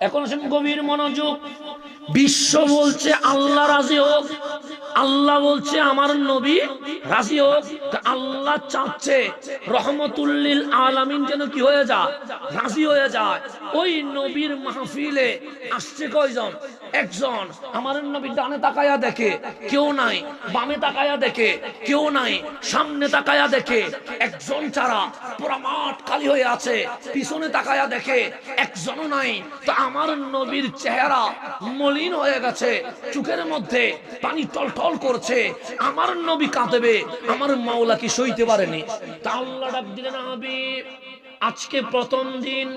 এখন গভীর মনোযোগ। বিশ্ব বলছে আল্লাহ রাজি হোক। আল্লাহ বলছে, আমার নবী রাজি হোক আল্লাহ চাচ্ছে, রহমতুল্লিল আলামিন যেন কি হয়ে যায়, রাজি হয়ে যায়। ওই নবীর মাহফিলে আসছে কয়জন? একজন। আমার নবী ডানে তাকায়া দেখে, কেউ নাই। বামে তাকায়া দেখে, কেউ নাই। সামনে তাকায়া দেখে, একজন ছাড়া পুরা মাঠ খালি হয়ে আছে। পিছনে তাকায়া দেখে, একজনও নাই। তো আমার নবীর চেহারা মলিন হয়ে গেছে। চোখের মধ্যে পানি টলটল করছে। আমার নবী কাঁদবে, আমার মাওলা কি সইতে পারেনি? তা আল্লাহ ডাক দিলেন আজকে প্রথম দিন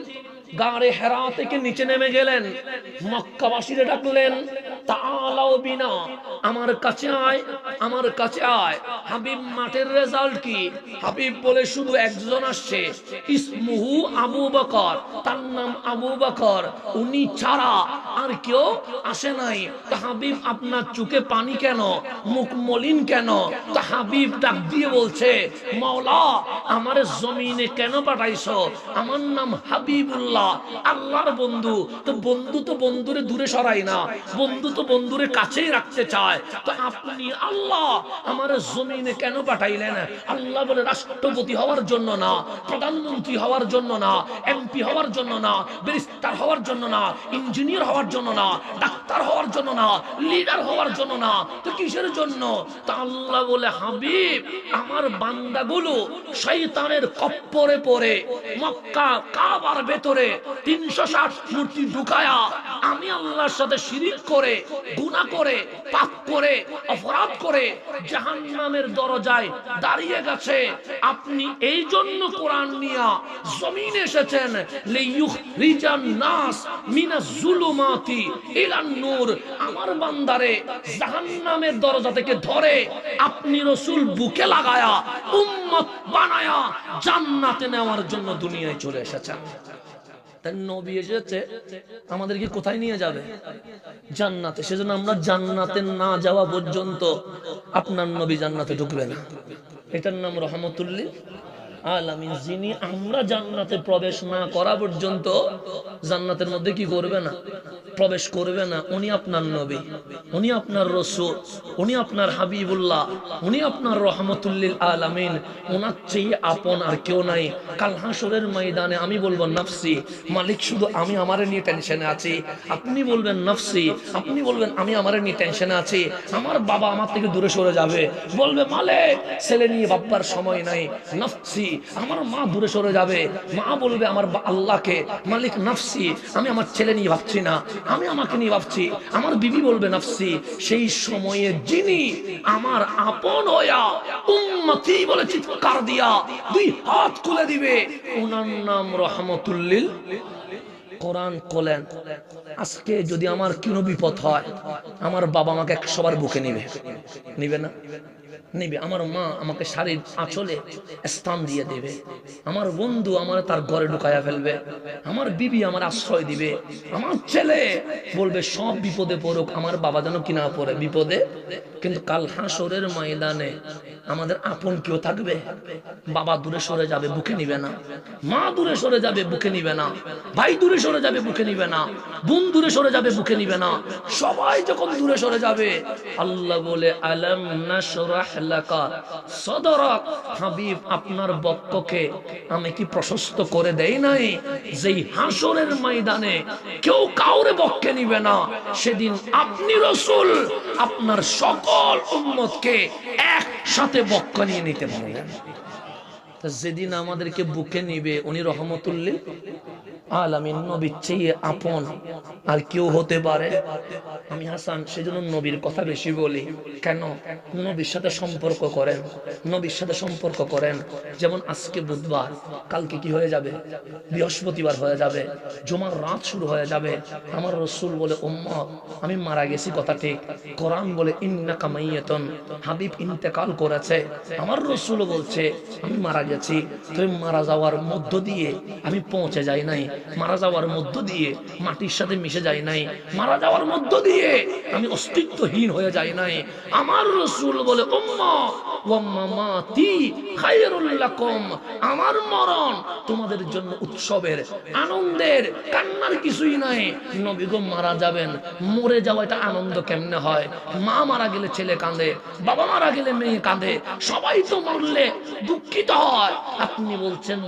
গাড়ে হেরা থেকে নিচে নেমে গেলেন। মক্কাবাসীরা ডাকলেন তালাও বিনা, আমার কাছে আয়, আমার কাছে আয়। হাবিব মাঠের রেজাল্ট কি? হাবিব বলে, শুধু একজন আসছে, ইসমুহু আবু বকর, তার নাম আবু বকর। উনি ছাড়া আর কেউ আসে নাই। তা হাবিব আপনার চোখে পানি কেন? মুখ মলিন কেন? তা হাবিব ডাক দিয়ে বলছে, মাওলা, আমার জমিনে কেন পাঠাইছো? আমার নাম হাবিবুল্লাহ আল্লাহর বন্ধু। তো বন্ধু তো বন্ধুরে দূরে সরাই না। বন্ধু তো বন্ধুরে কাছেই রাখতে চায়। তো আপনি আল্লাহ আমার জমিনে কেন পাঠাইলেন? আল্লাহ বলে, রাষ্ট্রপতি হওয়ার জন্য না, প্রধানমন্ত্রী হওয়ার জন্য না, এমপি হওয়ার জন্য না, ব্যারিস্টার হওয়ার জন্য না, ইঞ্জিনিয়ার হওয়ার জন্য না, ডাক্তার হওয়ার জন্য না লিডার হওয়ার জন্য না। তো কিসের জন্য? তা আল্লাহ বলে, হাবিব, আমার বান্দাগুলো শয়তানের কপ্পরে পড়ে, মক্কা, কাবার ভেতরে তিনশো ষাট মূর্তি ঢুকায়া আমি আল্লাহর সাথে শিরিক করে, গুনাহ করে, পাপ করে, অপরাধ করে জাহান্নামের দরজায় দাঁড়িয়ে গেছে। আপনি এই জন্য কোরআন নিয়া জমিন এসেছেন লিয়ুখ রিজান নাস মিনা জুলুমাতি ইলান নূর আমার বান্দারে জাহান্নামের দরজা থেকে ধরে, আপনি রসুল বুকে লাগায়া, উম্মত বানায়া জান্নাতে নেওয়ার জন্য দুনিয়ায় চলে এসেছেন। আমাদেরকে কোথায় নিয়ে যাবে? জান্নাতে। সেজন্য আমরা জান্নাতে না যাওয়া পর্যন্ত আপনার নবী জান্নাতে ঢুকবে না। এটার নাম রহমতুল্লিল আলামিন, যিনি আমরা জান্নাতে প্রবেশ না করা পর্যন্ত জান্নাতের মধ্যে কি করবে না? প্রবেশ করবে না। উনি আপনার নবী, উনি আপনার রসুল, উনি আপনার হাবিবুল্লাহ, উনি আপনার রহমতুল্লিল আলামিন। ওনার চেয়ে আপন আর কেউ নাই। কাল হাসরের ময়দানে আমি বলব, নফসি, মালিক, শুধু আমি আমারে নিয়ে টেনশনে আছি। আপনি বলবেন, নফসি, আপনি বলবেন, আমি আমারে নিয়ে টেনশনে আছি। আমার বাবা আমার থেকে দূরে সরে যাবে। বলবে, মালিক, ছেলে নিয়ে বাপ্পার সময় নাই। নফসি আমার মা দূরে সরে যাবে। মা বলবে, আমার আল্লাহকে, মালিক নাফসি, আমি আমার ছেলে নিয়ে ভাবছি না, আমি আমাকে নিয়ে ভাবছি। আমার বিবি বলবে, নফসি, সেই সময়ে যিনি আমার আপন হইয়া উম্মতি বলে চিৎকার দিয়া দুই হাত খুলে দিবে ওনার নাম রহমতুল্লিল কোরআন কোলেন আজকে যদি আমার কোনো বিপদ হয়, আমার বাবা আমাকে একশোবার বুকে নিবে। নিবে না? নিবে। আমার মা আমাকে শাড়ির আঁচলে স্থান দিয়ে দেবে। আমার বন্ধু আমার তার ঘরে ঢুকাইয়া ফেলবে। আমার বিবি আমার আশ্রয় দিবে। আমার ছেলে বলবে, সব বিপদে পড়ুক, আমার বাবা যেন কিনা পড়ে। বিপদে? কিন্তু কাল হাসরের ময়দানে আমাদের আপন কেউ থাকবে। বাবা দূরে সরে যাবে, বুকে নিবে না। মা দূরে সরে যাবে, বুকে নিবে না। ভাই দূরে সরে যাবে, বুকে নিবে না। বোন দূরে সরে যাবে, বুকে নিবে না। সবাই যখন দূরে সরে যাবে, আল্লাহ বলে, আলম নাশরাহ সদরাক হাবিব আপনার বক্ষকে আমি কি প্রশস্ত করে দেই নাই? যেই হাসরের ময়দানে কেউ কাউরে বক্ষে নিবে না, সেদিন আপনি রসুল আপনার সকল উম্মতকে একসাথে বক্ষ নিয়ে নিতে পারবেন তা যেদিন আমাদেরকে বুকে নিবে, উনি রহমতুল্লিল আলামিন, নবীর চেয়ে আপন আর কেউ হতে পারে। আমি হাসান, সেজন্য নবীর কথা বেশি বলি। কেন? নবীর সাথে সম্পর্ক করেন, নবীর সাথে সম্পর্ক করেন। যেমন আজকে বুধবার, কালকে কি হয়ে যাবে? বৃহস্পতিবার হয়ে যাবে। জমার রাত শুরু হয়ে যাবে। আমার রসুল বলে উম্মত আমি মারা গেছি। কথা ঠিক। কোরআন বলে ইন্না কামাইয়েতন হাবিব ইন্তেকাল করেছে। আমার রসুল বলছে, আমি মারা গেছি তবে মারা যাওয়ার মধ্য দিয়ে আমি পৌঁছে যাই নাই। মারা যাওয়ার মধ্য দিয়ে মাটির সাথে মিশে যাই নাই। মারা যাওয়ার মধ্য দিয়ে আমি অস্তিত্বহীন হয়ে যাই নাই। আমার রসুল বলে উম্মত আমার মরণ তোমাদের জন্য উৎসবের, আনন্দের, কান্নার কিছুই নাই নবী গো মারা যাবেন। মরে যাওয়া এটা আনন্দ কেমনে হয়? মা মারা গেলে ছেলে কাঁদে, বাবা মারা গেলে মেয়ে কাঁদে, সবাই তো মরলে দুঃখিত হয়। আপনি বলছেন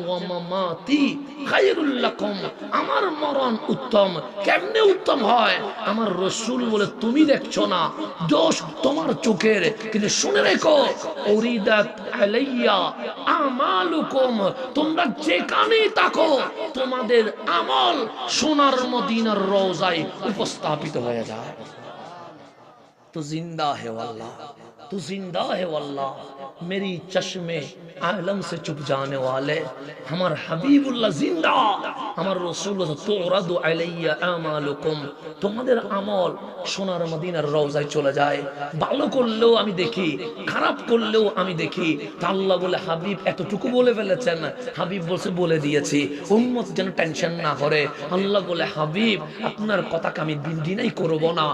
আমার মরণ উত্তম। কেমনে উত্তম হয়? আমার রসুল বলে, তুমি দেখছ না, দোষ তোমার চোখের। কিন্তু শুনে রেখো আমালুকুম তোমরা তোমাদের আমল সোনার উপস্থাপিত হয়ে যায়। তো জিন্দা হে আল্লাহ। تو زندہ ہے واللہ میری چشمے عالم سے چپ جانے والے ہمار حبیب اللہ زندہ ہمار رسول اللہ تعرض علی اعمالکم তোমাদের আমল সোনার মদিনার রওজায় চলে যায়। ভালো করলেও আমি দেখি, খারাপ করলেও আমি দেখি। আল্লাহ বলে, হাবিব, এতটুকু বলে ফেলেছেন। হাবিব বলছে, বলে দিয়েছি, উম্মত যেন টেনশন না করে। আল্লাহ বলে, হাবিব, আপনার কথাকে আমি দিন দিনাই করব না।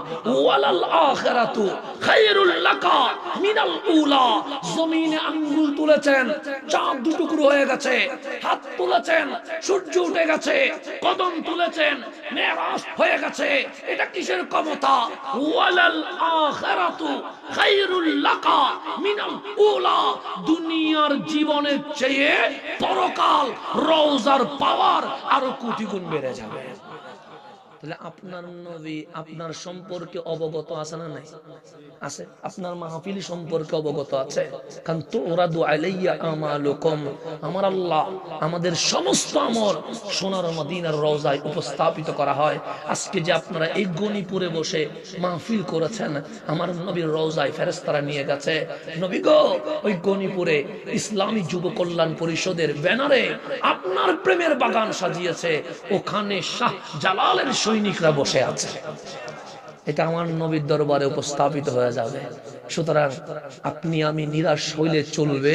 ওয়ালাল আখিরাতু খায়রুল লাকা। মিনাল উলা, জমিনে আঙ্গুল তুলেছেন, চাঁদ হয়ে গেছে, হাত তুলেছেন, সূর্য উঠে গেছে, কদম তুলেছেন, মেরাজ হয়ে গেছে, এটা কিসের ক্ষমতা? ওয়ালাল আখিরাতু লাকা, মিনাল উলা, দুনিয়ার জীবনের চেয়ে পরকাল, রওজার পাওয়ার আরও কোটি গুণ বেড়ে যাবে। তাহলে আপনার নবী আপনার সম্পর্কে অবগত আছে না নাই? আছে। আপনার মাহফিল সম্পর্কে অবগত আছে? কারণ তোরা দু আলাইয়া আমালুকুম। আমার আল্লাহ আমাদের সমস্ত আমল সোনার মদিনার রওজায় উপস্থাপিত করা হয়। আজকে যে আপনারা এই গণিপুরে বসে মাহফিল করেছেন, আমার নবীর রওজায় ফেরেশতারা নিয়ে গেছে। নবী গো, ওই গণিপুরে ইসলামী যুব কল্যাণ পরিষদের ব্যানারে আপনার প্রেমের বাগান সাজিয়েছে। ওখানে শাহ জালালের সৈনিকরা বসে আছে। এটা আমার নবীর দরবারে উপস্থাপিত হয়ে যাবে। সুতরাং আপনি আমি নিরাশ হইলে চলবে।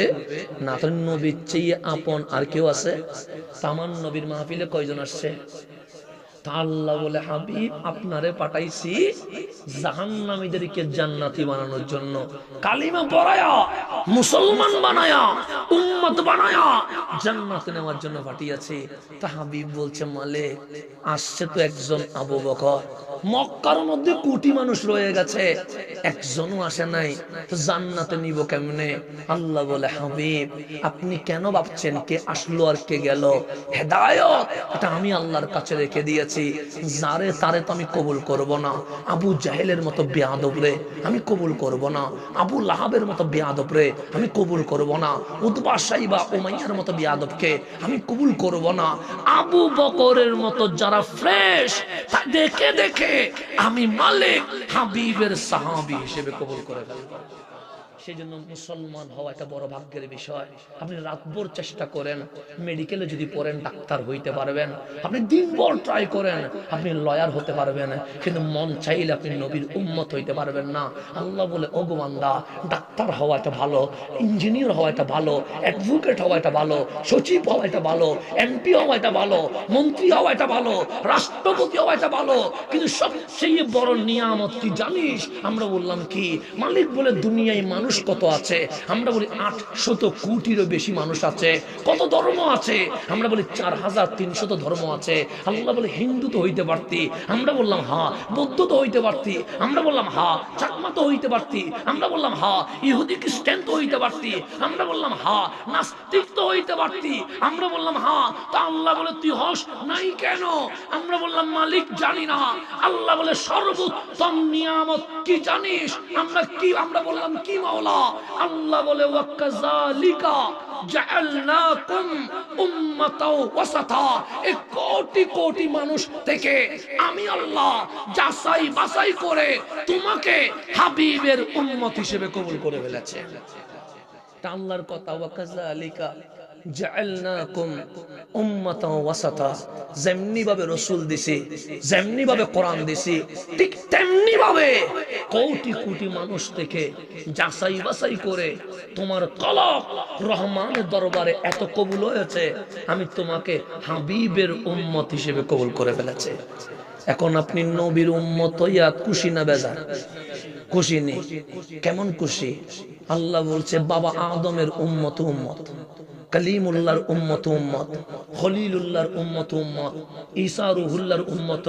না নবীর চেয়ে আপন আর কেউ আছে? তামান নবীর মাহফিলে কয়জন আসছে? আল্লাহ বলে, হাবিব, আপনারে পাঠাইছি জাহান্নামীদেরকে জান্নাতি বানানোর জন্য। কালিমা পড়ায়া, মুসলমান বানায়া, উম্মত বানায়া জান্নাতে নেওয়ার জন্য পাঠিয়েছি। তা হাবিব বলছে, মালিক, আসছে তো একজন আবু বকর। মক্কার মধ্যে কোটি মানুষ রয়ে গেছে, একজনও আসে নাই। তো জান্নাতে নিব কেমনে? আল্লাহ বলে, হাবিব, আপনি কেন ভাবছেন কে আসলো আর কে গেল? হেদায়ত, এটা আমি আল্লাহর কাছে রেখে দিয়েছি। যারে তারে তো আমি কবুল করব না। আবু জাহেলের মতো বেয়াদব রে, আমি কবুল করব না। আবু লাহাবের মতো বেয়াদব রে, আমি কবুল করব না। উদ্বা সাইবা ওমাইয়ার মতো বেয়াদবকে আমি কবুল করব না। আবু বকরের মতো যারা ফ্রেশ দেখে দেখে আমি মালিক, হাবিবের সাহাবি হিসেবে কবুল করে ফেলব। সেই জন্য মুসলমান হওয়া একটা বড় ভাগ্যের বিষয়। আপনি রাতভর চেষ্টা করেন, মেডিকেলে যদি পড়েন, ডাক্তার হইতে পারবেন। আপনি দিনভর ট্রাই করেন, আপনি লয়ার হতে পারবেন। কিন্তু মন চাইলে আপনি নবীর উম্মত হইতে পারবেন না। আল্লাহ বলে অগমান্দা ডাক্তার হওয়া এটা ভালো ইঞ্জিনিয়ার হওয়া এটা ভালো অ্যাডভোকেট হওয়া এটা ভালো, সচিব হওয়া এটা ভালো এমপি হওয়া এটা ভালো, মন্ত্রী হওয়া এটা ভালো, রাষ্ট্রপতি হওয়া এটা ভালো। কিন্তু সবচেয়ে বড় নিয়ামত কি জানিস? আমরা বললাম কি? মালিক বলে, দুনিয়ায় মানুষ কত আছে। আমরা বলি আটশত কোটিরও বেশি মানুষ আছে। কত ধর্ম আছে? আমরা বলি চার হাজার তিনশত ধর্ম আছে। আল্লাহ বলে, হিন্দু তো হইতে পারতি। আমরা বললাম, হা, বৌদ্ধ তো হইতে পারতি। আমরা বললাম, হা, চাকমা তো হইতে পারতি। আমরা বললাম, হা, ইহুদি, খ্রিস্টান তো হইতে পারতি। আমরা বললাম, হা, নাস্তিক তো হইতে পারতি। আমরা বললাম, হা, তা আল্লাহ বলে, তুই হস নাই কেন? আমরা বললাম, মালিক, জানি না। আল্লাহ বলে, সর্বোত্তম নিয়ামত, কি জানিস? আমরা কি, আমরা বললাম, কি মাওলা? আল্লাহ বলে জাআলনাকুম উম্মাতাও ওয়াসাতা। এক কোটি কোটি মানুষ থেকে আমি আল্লাহ যাচাই বাছাই করে তোমাকে হাবিবের উম্মত হিসেবে কবুল করে ফেলেছে। আল্লাহর কথা ওয়াকাযালিকা জাআলনাকুম উম্মাতাও ওয়াসাতা। যেমনি ভাবে রসুল দিছি, যেমনি ভাবে কোরআন দিছি, ঠিক তেমনি ভাবে কোটি কোটি মানুষ থেকে যাচাই বাছাই করে তোমার কলব রহমানের দরবারে এত কবুল হয়েছে, আমি তোমাকে হাবিবের উম্মত হিসেবে কবুল করে ফেলেছে। এখন আপনি নবীর উম্মত হইয়া খুশি না বেজার? খুশি নেই। কেমন খুশি? আল্লাহ বলছে, বাবা আদমের উম্মত উম্মত। কালিমুল্লাহর উম্মত উম্মত, খলিলুল্লাহর উম্মত উম্মত ঈসা রুহুল্লাহর উম্মত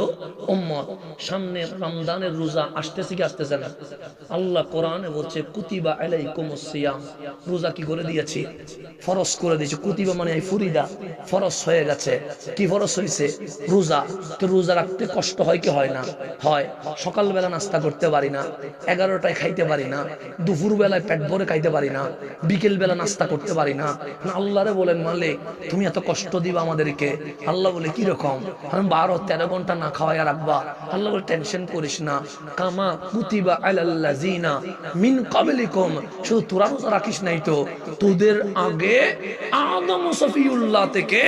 উম্মত। সামনে রমজানের রোজা আসতেছে কি আসতেছে না? আল্লাহ কোরআনে বলছে, কুতিবা আলাইকুমুস সিয়াম। রোজা কি করে দিয়েছি? ফরজ করে দিয়েছে। কুতিবা মানে এই ফুরিদা, ফরজ হয়ে গেছে। কি ফরজ হয়েছে রোজা। তো রোজা রাখতে কষ্ট হয় কি হয় না? হয়। সকালবেলা নাস্তা করতে পারি না, এগারোটায় খাইতে পারি না দুপুর বেলায় পেট ভরে খাইতে পারি না বিকেল বেলা নাস্তা করতে পারি না আল্লাহরে বলেন, মালিক, তুমি এত কষ্ট দিবা আমাদেরকে। আল্লাহ বলে, কি রকম? আমি বারো, তেরো ঘণ্টা না খাওয়াই রাখবা। আল্লাহ বলে, টেনশন করিস না। কামা কুতিবা আলাল্লাযিনা মিন ক্বাবলিকুম। শুধু তোরা রোজা রাখিস নাই তো, তোদের আগে আদম সফিউল্লাহ থেকে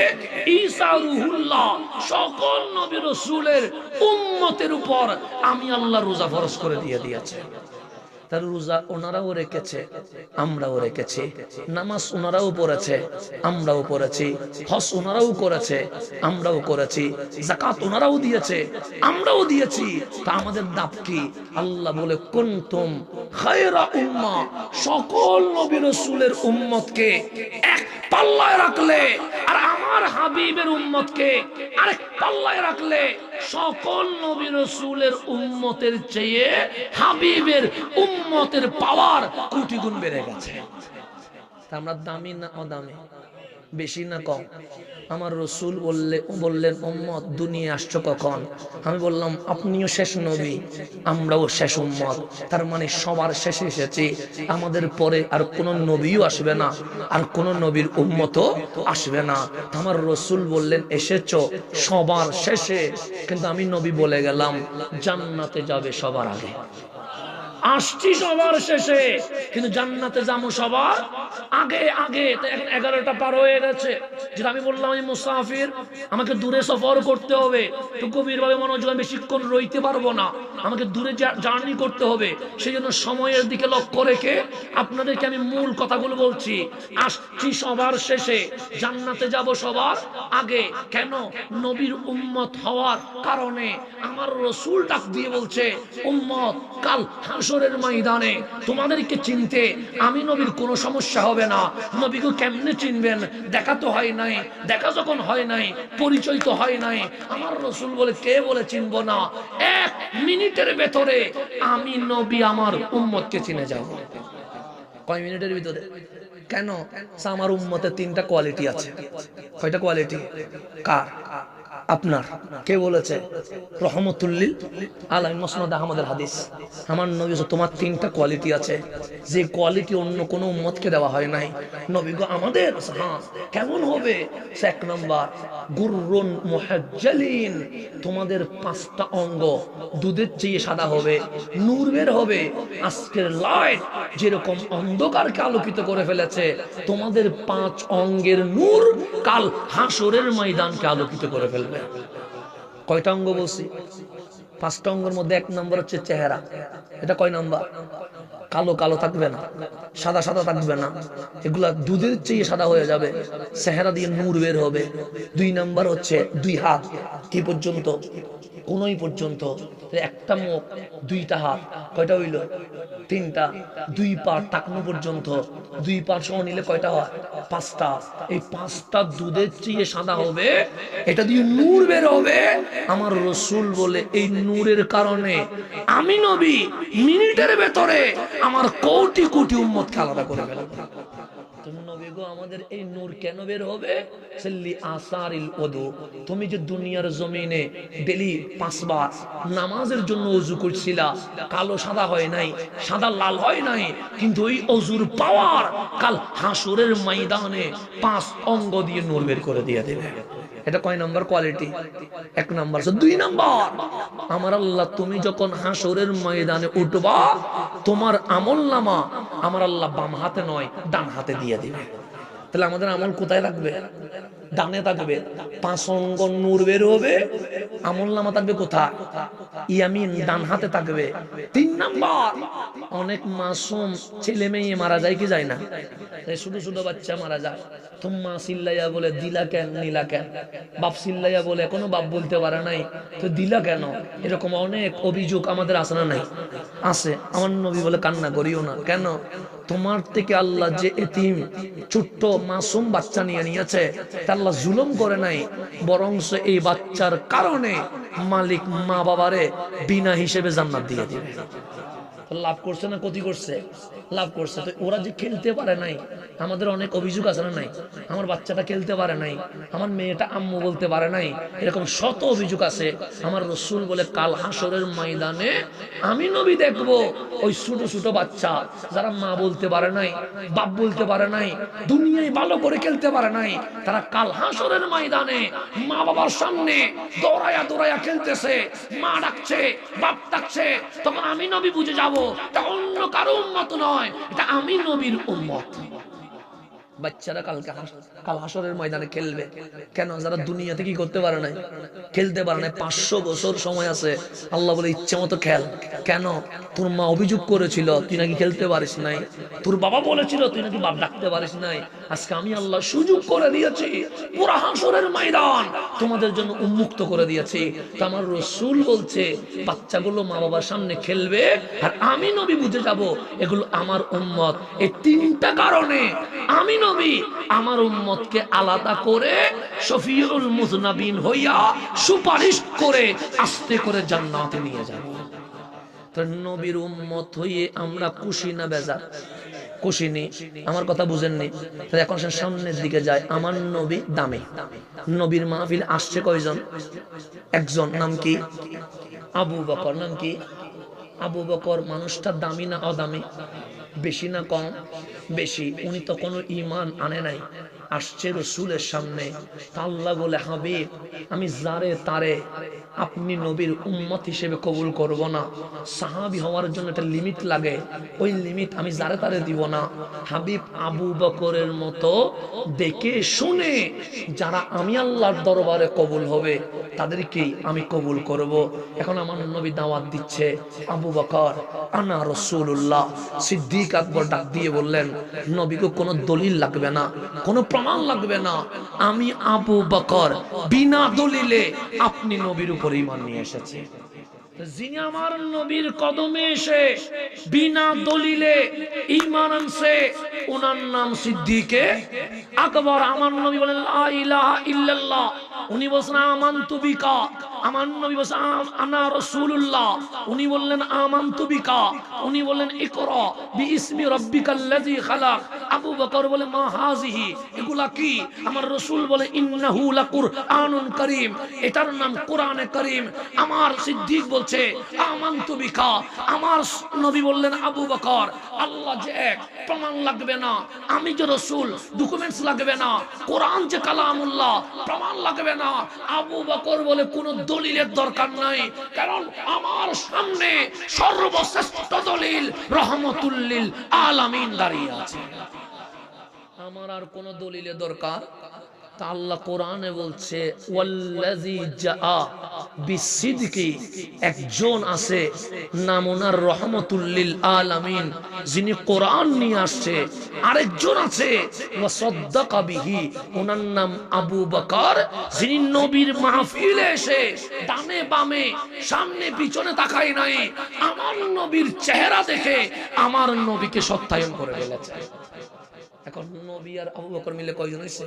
ঈসা রুহুল্লাহ, সকল নবী রাসূলের উম্মতের উপর আমি আল্লাহ রোজা ফরজ করে দিয়ে দিয়েছে। তার রোজা ওনারাও রেখেছে, আমরাও রেখেছি। নামাজ ওনারাও পড়েছে, আমরাও পড়েছি। হস ওনারাও করেছে, আমরাও করেছি। জাকাত ওনারাও দিয়েছে, আমরাও দিয়েছি। তা আমাদের দাপ কি? আল্লাহ বলে, কুনতুম খায়রা উম্মা সকল নবী রাসূলের উম্মতকে এক পাল্লায় রাখলে আর আমার হাবিবের উম্মতকে আরেক পাল্লায় রাখলে সকল নবী রসুলের উম্মতের চেয়ে হাবিবের উম্মতের পাওয়ার কোটি গুণ বেড়ে গেছে। আমরা দামি না অদামি? বেশি না কম? আমার রসুল বললে, বললেন, উম্মত, দুনিয়া আসছো কখন? আমি বললাম, আপনিও শেষ নবী, আমরাও শেষ উম্মত। তার মানে সবার শেষে এসেছি। আমাদের পরে আর কোনো নবীও আসবে না, আর কোনো নবীর উম্মতও আসবে না। আমার রসুল বললেন, এসেছ সবার শেষে। কিন্তু আমি নবী বলে গেলাম, জান্নাতে যাবে সবার আগে। আসছি সবার শেষে। কিন্তু জান্নাতে যাব সবার আগে আগে। এখন এগারোটা পার হয়ে গেছে। যেটা আমি বললাম, আমি মুসাফির, আমাকে দূরে সফর করতে হবে। তো গভীর ভাবে মনোযোগ আমি বেশিক্ষণ রইতে পারব না। আমাকে দূরে জার্নি করতে হবে। সেই জন্য সময়ের দিকে লক্ষ্য রেখে আপনাদেরকে আমি মূল কথাগুলো বলছি। আসছি সবার শেষে। জান্নাতে যাব সবার আগে। কেন? নবীর উম্মত হওয়ার কারণে। আমার রসুল ডাক দিয়ে বলছে, উম্মত, কাল হাসরের ময়দানে তোমাদেরকে চিনতে আমি নবীর কোনো সমস্যা হবে না। নবীকে কেমনে চিনবেন? দেখা তো হয় নাই, দেখা যখন হয় নাই, পরিচয় তো হয় নাই। আমার রসুল বলে, কে বলে চিনব না? এক মিনিটের ভেতরে আমি নবী আমার উম্মতকে চিনে যাব। কয় মিনিটের ভিতরে? কেন? আমার উম্মতে তিনটা কোয়ালিটি আছে। কয়টা কোয়ালিটি কার? আপনার? কে বলেছে? রহমতুল্লিল আলাই মসনদ আহমদের হাদিস। আমার নবী তোমার তিনটা কোয়ালিটি আছে। যে কোয়ালিটি অন্য কোনো উম্মতকে দেওয়া হয় নাই। নবী গো, আমাদের? হ্যাঁ। কেমন হবে? এক নম্বর, গুররুন মুহাজ্জালিন। তোমাদের পাঁচটা অঙ্গ, দুধের চেয়ে সাদা হবে, নূর বের হবে। আজকের লাইট যেরকম অন্ধকারকে আলোকিত করে ফেলেছে, তোমাদের পাঁচ অঙ্গের নূর কাল হাসরের ময়দানকে আলোকিত করে ফেলবে। কয়টা অঙ্গ বলছি? পাঁচটা অঙ্গের মধ্যে এক নম্বর হচ্ছে চেহারা। এটা কয় নম্বর? কালো কালো থাকবে না, সাদা সাদা থাকবে না। এগুলা দুধের চেয়ে সাদা হয়ে যাবে, চেহারা দিয়ে নূর বের হবে। দুই নাম্বার হচ্ছে দুই হাত কি পর্যন্ত, কোনই পর্যন্ত, একটা মুখ, দুইটা হাত, কয়টা হইল? তিনটা, দুই পার টাকনো পর্যন্ত, দুই পার সহ নিলে কয়টা হয়? পাঁচটা। এই পাঁচটা দুধের চেয়ে সাদা হবে, এটা দিয়ে নূর বের হবে। আমার রসুল বলে, এই নূরের কারণে আমি নবী মিনিটের ভেতরে আমার কোটি কোটি উম্মতকে আলাদা করে ফেলব আমাদের এই নূর কেন বের হবে? তুমি যে দুনিয়ার জমিনে ডেলি পাঁচবার নামাজের জন্য অজু করছিলা, কালো সাদা হয় নাই, সাদা লাল হয় নাই, কিন্তু ওই অজুর পাওয়ার কাল হাসুরের ময়দানে পাঁচ অঙ্গ দিয়ে নূর বের করে দিয়ে দেবে। এটা কয় নাম্বার কোয়ালিটি এক নাম্বার। দুই নাম্বার। আমার আল্লাহ, তুমি যখন হাসরের ময়দানে উঠবা, তোমার আমল নামা আমার আল্লাহ বাম হাতে নয়, ডান হাতে দিয়ে দিবে। তাহলে আমাদের আমল কোথায় থাকবে? ডানে থাকবে। পাঁচ অঙ্গ নূর বের হবে। আমল নামা থাকবে কোথায়? ইয়ামিন ডান হাতে থাকবে। তিন নাম্বার, অনেক মাসুম ছেলে মেয়ে মারা যায় কি যায় না? শুধু শুধু বাচ্চা মারা যায়। তো মা সিল্লাইয়া বলে, দিলা কেন, নিলা কেন? বাপ সিল্লাইয়া বলে এখনও বাপ বলতে পারে নাই। তো দিলা কেন? এরকম অনেক অভিযোগ আমাদের আছে না নাই? আছে আমার নবী বলে, কান্না করিও না। কেন? তোমার থেকে আল্লাহ যে এতিম, ছোট্ট, মাসুম বাচ্চা নিয়ে নিয়েছে, তা আল্লাহ জুলুম করে নাই বরং এই বাচ্চার কারণে মালিক মা বাবারে বিনা হিসেবে জান্নাত দিয়ে দিবে। লাভ করছে না ক্ষতি করছে? লাভ করছে। তো ওরা যে খেলতে পারে নাই, আমাদের অনেক অভিযোগ আছে না নাই? আমার বাচ্চাটা খেলতে পারে নাই, আমার মেয়েটা আম্মু বলতে পারে নাই, এরকম শত অভিযোগ আছে। আমার রসুল বলে, কাল হাসরের ময়দানে আমি নবী দেখব। ওই ছোট ছোট বাচ্চা, যারা মা বলতে পারে নাই, বাপ বলতে পারে নাই, দুনিয়ায় ভালো করে খেলতে পারে নাই, তারা কাল হাসরের ময়দানে মা বাবার সামনে দৌড়ায়া দৌড়ায়া খেলতেছে। মা ডাকছে, বাপ ডাকছে তখন আমি নবী বুঝে যাব। এটা অন্য কারও উন্মত নয় এটা আমি নবীর উন্মত বাচ্চারা কালকে কাল হাসরের ময়দানে খেলবে। কেন? যারা দুনিয়াতে কি করতে পারে নাই? খেলতে পারে নাই। পাঁচশো বছর সময় আছে। আল্লাহ বলে, ইচ্ছে মতো খেল। কেন? তোর মা অভিযোগ করেছিল, তুই নাকি খেলতে পারিস নাই? তোর বাবা বলেছিল, তুই নাকি বাপ ডাকতে পারিস নাই? আজকে আমি আল্লাহ সুযোগ করে দিয়েছি। পুরা হাসরের ময়দান তোমাদের জন্য উন্মুক্ত করে দিয়েছি। তো আমার রসুল বলছে, বাচ্চাগুলো মা বাবার সামনে খেলবে আর আমি নবী বুঝে যাব। এগুলো আমার উম্মত। এই তিনটা কারণে আমি নবী আমার উম্মতকে আলাদা করে শফিউল মুজনাবিন হইয়া সুপারিশ করে আস্তে করে জান্নাতে নিয়ে যাব। নবীর উম্মত হইয়ে আমরা খুশি না বেজার? খুশি নি? আমার কথা বুঝেননি তাহলে এখন সে সামনের দিকে যায়, আমার নবী দামে। নবীর মাহফিল আসছে কয়জন? একজন, নাম কি? আবু বকর, নাম কি? আবু বকর মানুষটা দামি না অদামি? বেশি না কম? বেশি উনি তো কোনো ইমান আনে নাই। আসছে রসুলের সামনে। তা আল্লাহ বলে, হাবিব, আমি যারে তারে আপনি নবীর উম্মত হিসেবে কবুল করব না। সাহাবি হওয়ার জন্য একটা লিমিট লাগে। ওই লিমিট আমি যারে তারে দিব না। হাবিব আবু বকরের মতো দেখে শুনে যারা আমি আল্লাহর দরবারে কবুল হবে, তাদেরকেই আমি কবুল করব। এখন আমার নবী দাওয়াত দিচ্ছে আবু বকর, আনা রসুল্লাহ সিদ্দিক আকবর ডাক দিয়ে বললেন, নবীকে কোনো দলিল লাগবে না, কোনো প্রমাণ লাগবে না। আমি আবু বকর, বিনা দলিলে আপনি নবীর উপর ইমান নিয়ে এসেছি যিনি আমার নবীর কদমে এসে বিনা দলিলে ইমান আনছে ওনার নাম সিদ্দিকে। আকবর, আমার নবী বলেন, লা ইলাহা ইল্লাল্লাহ। উনি বলছেন, আমান্তু বিকা। আমার নবী বলছেন, আম- আনা রাসূলুল্লাহ। উনি বললেন, আমান্তু বিকা। উনি বললেন, ইকরা বিইসমি রাব্বিকাল্লাযী খালাক। আবু বকর বলে, মা হাজিহি, এগুলা কি? আমার রাসূল বলে, ইন্নাহু লাকুরআনুন কারীম। এটার নাম কোরআনে কারীম। আমার সিদ্দিক বলছে, আমান্তু বিকা। আমার নবী বললেন, আবু বকর, আল্লাহ যে এক, প্রমাণ লাগবে না। আমি যে রসুল ডকুমেন্টস লাগবে না। কোরআন যে কালামুল্লাহ, প্রমাণ লাগবে না। আবু বকর বলে, কোনো দলিলের দরকার নাই। কারণ আমার সামনে সর্বশ্রেষ্ঠ দলিল রহমতুল্লিল আলামিন দাঁড়িয়ে আছে। আমার আর কোন দলিলের দরকার? তা আল্লাহ কোরআনে বলছে একজন আছে রহমতুল্লিল আলামিন, যিনি কোরআন নিয়ে আসছে। আরেকজন আছে ওনার নাম আবু বকর, যিনি নবীর মাহফিলে এসে ডানে বামে, সামনে পিছনে তাকায় নাই, আমার নবীর চেহারা দেখে আমার নবীকে সত্যায়ন করে ফেলেছে। এখন নবী আর আবু বকর মিলে কয়জন হয়েছে?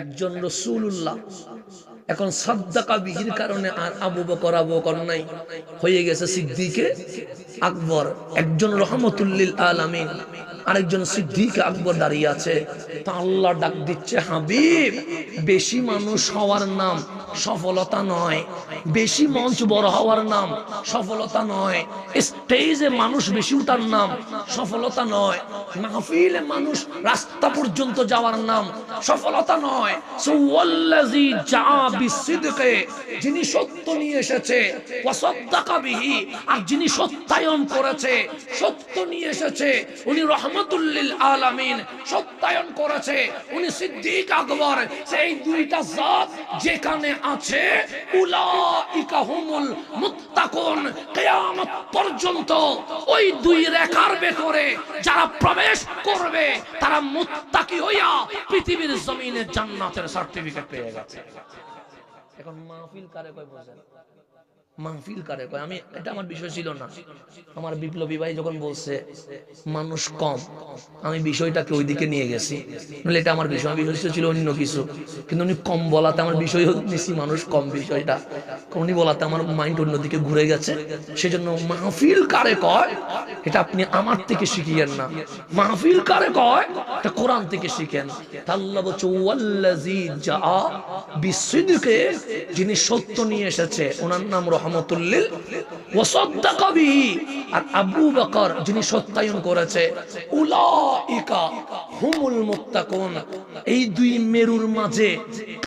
একজন রসুল্লাহ এখন সাদ্দাকা বিহির কারণে আর আবু বকর আবু বকর নাই। হয়ে গেছে সিদ্দিকে আকবর। একজন রহমতুল্লিল আলামিন। আরেকজন সিদ্দিক আকবর দাঁড়িয়ে আছে। তা আল্লাহ ডাক দিচ্ছে, হাবিব, বেশি মানুষ হওয়ার নাম সফলতা নয়। বেশি মঞ্চ বড় হওয়ার নাম সফলতা নয়। স্টেজে মানুষ বেশি উঠার নাম সফলতা নয়। মাহফিলে মানুষ রাস্তা পর্যন্ত যাওয়ার নাম সফলতা নয়। সো ওয়াল্লাযী জা বিসিদকে, যিনি সত্য নিয়ে এসেছে আর যিনি সত্যায়ন করেছে, সত্য নিয়ে এসেছে, উনি রহমতুল্লিল আলামিন সত্যায়ন করেছে। উনি সিদ্দিক আকবর, সেই দুইটা জাত যেখানে আছে, উলাইকা হুমুল মুত্তাকুন, কিয়ামত পর্যন্ত ওই দুই রেখার ভেতরে যারা প্রবেশ করবে, তারা মুত্তাকি হইয়া পৃথিবীর জমিনে জান্নাতের সার্টিফিকেট পেয়ে গেছে এখন মাহফিল কারে কয় বোঝেন মাহফিল কারে কয়? আমি এটা আমার বিষয় ছিল না। আমার বিপ্লবী ভাই যখন বলছে, মানুষ কম। আমি বিষয়টাকে ওইদিকে নিয়ে গেছি। নাহলে এটা আমার বিষয়। বিষয় ছিল অন্য কিছু। কিন্তু উনি কম বলাতে আমার বিষয় নিছি মানুষ কম বিষয়টা। উনি বলাতে আমার মাইন্ড অন্যদিকে ঘুরে গেছে। সেজন্য মাহফিল কারে কয়? এটা আপনি আমার থেকে শিখিয়েন না। মাহফিল কারে কয়? এটা কোরআন থেকে শিখেন। আল্লাহ বলছে ওয়াল্লাযী জা বিসিদকে যিনি সত্য নিয়ে এসেছে, ওনার নাম রহমতুল্লিল আর আবু বকর যিনি সত্যায়ন করেছে উলাইকা হুমুল মুত্তাকুন। এই দুই মেরুর মাঝে